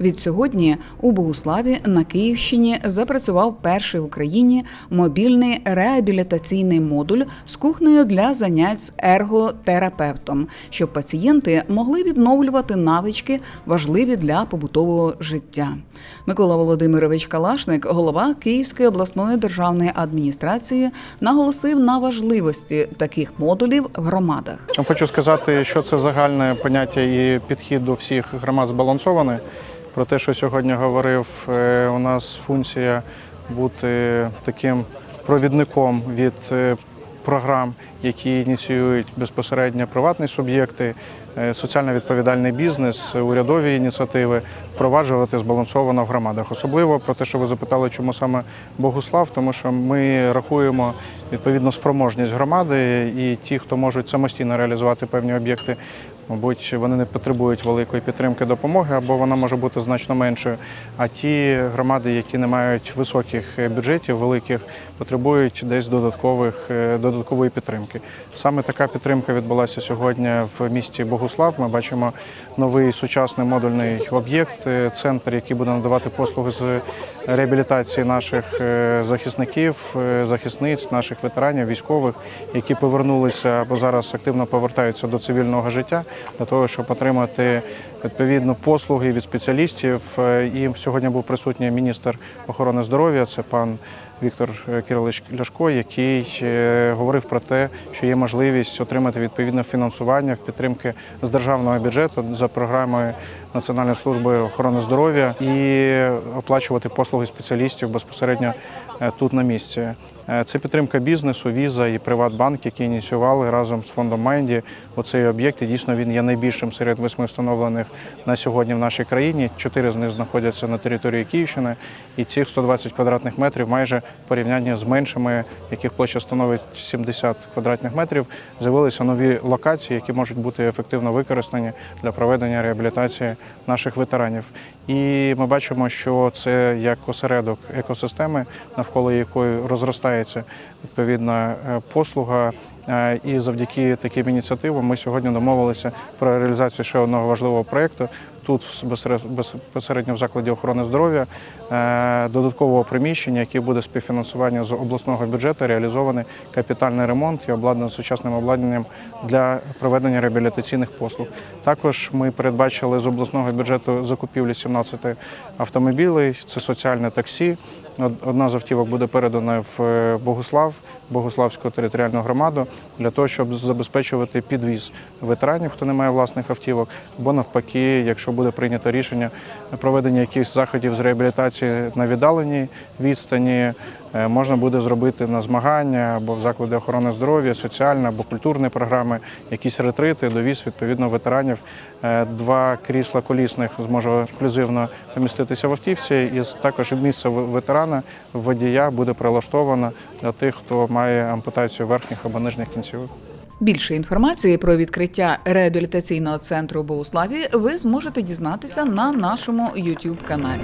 Відсьогодні у Богуславі на Київщині запрацював перший в Україні мобільний реабілітаційний модуль з кухнею для занять з ерготерапевтом, щоб пацієнти могли відновлювати навички, важливі для побутового життя. Микола Володимирович Калашник, голова Київської обласної державної адміністрації, наголосив на важливості таких модулів в громадах. Хочу сказати, що це загальне поняття і підхід до всіх громад збалансований. Про те, що сьогодні говорив, е, у нас функція бути таким провідником від е, програм, які ініціюють безпосередньо приватні суб'єкти, е, соціально відповідальний бізнес, урядові ініціативи, впроваджувати збалансовано в громадах. Особливо про те, що ви запитали, чому саме Богуслав, тому що ми рахуємо відповідно спроможність громади і ті, хто можуть самостійно реалізувати певні об'єкти, мабуть, вони не потребують великої підтримки допомоги, або вона може бути значно меншою. А ті громади, які не мають високих е, бюджетів, великих, потребують десь додаткових е, додаткової підтримки. Саме така підтримка відбулася сьогодні в місті Богуслав. Ми бачимо новий сучасний модульний об'єкт, е, центр, який буде надавати послуги з реабілітації наших захисників, захисниць, наших ветеранів, військових, які повернулися або зараз активно повертаються до цивільного життя для того, щоб отримати відповідно послуги від спеціалістів. Е, І сьогодні був присутній міністр охорони здоров'я, це пан Віктор е, Кирилович Ляшко, який е, говорив про те, що є можливість отримати відповідне фінансування в підтримки з державного бюджету за програмою Національної служби охорони здоров'я і оплачувати послуги спеціалістів безпосередньо тут на місці. Е, Це підтримка бізнесу, віза і Приватбанк, які ініціювали разом з фондом Майнді оцей об'єкт. І дійсно він є найбільшим серед восьми встановлених на сьогодні в нашій країні. Чотири з них знаходяться на території Київщини, і цих 120 квадратних метрів майже в порівнянні з меншими, яких площа становить 70 квадратних метрів. З'явилися нові локації, які можуть бути ефективно використані для проведення реабілітації наших ветеранів. І ми бачимо, що це як осередок екосистеми, навколо якої розростається відповідна е, послуга. Е, І завдяки таким ініціативам ми сьогодні домовилися про реалізацію ще одного важливого проєкту. Тут безпосередньо в закладі охорони здоров'я е, додаткового приміщення, яке буде співфінансування з обласного бюджету, реалізований капітальний ремонт і обладнаний сучасним обладнанням для проведення реабілітаційних послуг. Також ми передбачили з обласного бюджету закупівлі 17 автомобілів. Це соціальне таксі. Одна з автівок буде передана в е, Богуслав, Богуславську територіальну громаду, для того, щоб забезпечувати підвіз ветеранів, хто не має власних автівок, або навпаки, якщо буде прийнято рішення проведення якихось заходів з реабілітації на віддаленій відстані, можна буде зробити на змагання або в заклади охорони здоров'я, соціальні або культурні програми, якісь ретрити, довіз відповідно ветеранів. Е, Два крісла колісних зможе інклюзивно поміститися в автівці, і також місце ветерана водія буде прилаштовано для тих, хто має ампутацію верхніх або нижніх кінцівок. Більше інформації про відкриття реабілітаційного центру Богуславі ви зможете дізнатися на нашому YouTube каналі.